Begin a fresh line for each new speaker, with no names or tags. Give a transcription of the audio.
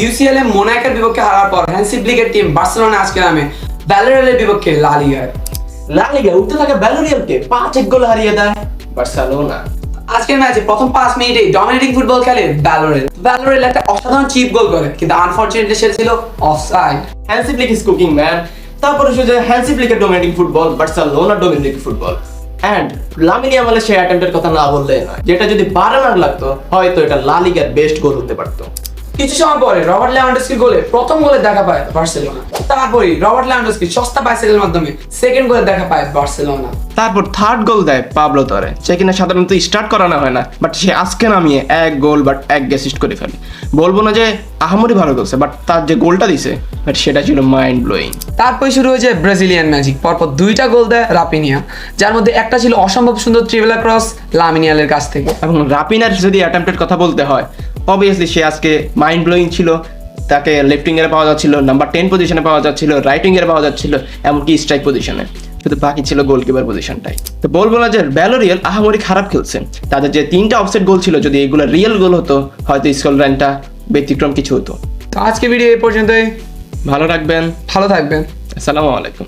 UCL এ মোনাকের বিপক্ষে হারার পর হ্যান্সি ব্লিকের টিম বার্সেলোনা আজকে নামে ভ্যালোরেলের বিপক্ষে লা লিগায়
লা লিগা উঠতে থাকা ব্যালোরিয়ালকে পাঁচ এক গোল হারিয়ে দেয় বার্সেলোনা।
আজকের ম্যাচে প্রথম পাঁচ মিনিটেই ডমিনেটিং ফুটবল খেলে ভ্যালোরেল ভ্যালোরেল একটা অসাধারণ চিপ গোল করে কিন্তু আনফরচুনেটলি সেটা ছিল offside
Hansi Flick is cooking man তারপরে শুধু Hansi ফ্লিকের dominating football Barcelona dominating football and Lamine আমাদের সেই অ্যাটেম্পটের কথা না বললে নয় যেটা যদি বারানার লাগতো হয়তো এটা লা লিগার বেস্ট গোল হতে পারতো।
কিছু সময় পরে রবার্ট লেভানডস্কির গোলে প্রথম গোলে দেখা পায় বার্সেলোনা। তারপরে রবার্ট লেভানডস্কি সস্তা বাইসাইকেলের মাধ্যমে সেকেন্ড গোলে দেখা পায় বার্সেলোনা।
তারপর থার্ড গোল দেয় পাবলো তরে সে কিনা সাধারণত স্টার্ট করানো হয় না বাট সে আজকে নামিয়ে এক গোল বাট এক অ্যাসিস্ট করে ফেলে। বলব না যে আহামরি ভালো করছে বাট তার যে গোলটা দিছে বাট সেটা ছিল মাইন্ড ব্লোয়িং
তারপর শুরু হয়েছে ব্রাজিলিয়ান ম্যাজিক পরপর দুইটা গোল দেয় রাপিনিয়া যার মধ্যে একটা ছিল অসম্ভব সুন্দর ট্রিভেলা ক্রস লামিনিয়ালের কাছ থেকে।
এবং রাপিনার যদি অ্যাটেম্পটের কথা বলতে হয় অবভিয়াসলি সে আজকে মাইন্ড ব্লোয়িং ছিল। তাকে লেফট উইঙ্গারে পাওয়া যাচ্ছিল নাম্বার টেন পজিশনে পাওয়া যাচ্ছিল রাইট উইঙ্গারে পাওয়া যাচ্ছিল এমনকি স্ট্রাইক পজিশনে শুধু বাকি ছিল গোলকিপার পজিশনটাই তো বলব না যে ব্যালোরিয়াল আহামরি খারাপ খেলছে। তাদের যে তিনটা অফসেট গোল ছিল যদি এগুলো রিয়েল গোল হতো হয়তো স্কল লাইনটা ব্যতিক্রম কিছু হতো।
তো আজকে ভিডিও এই পর্যন্তই।
ভালো রাখবেন
ভালো থাকবেন।
আসসালামু আলাইকুম।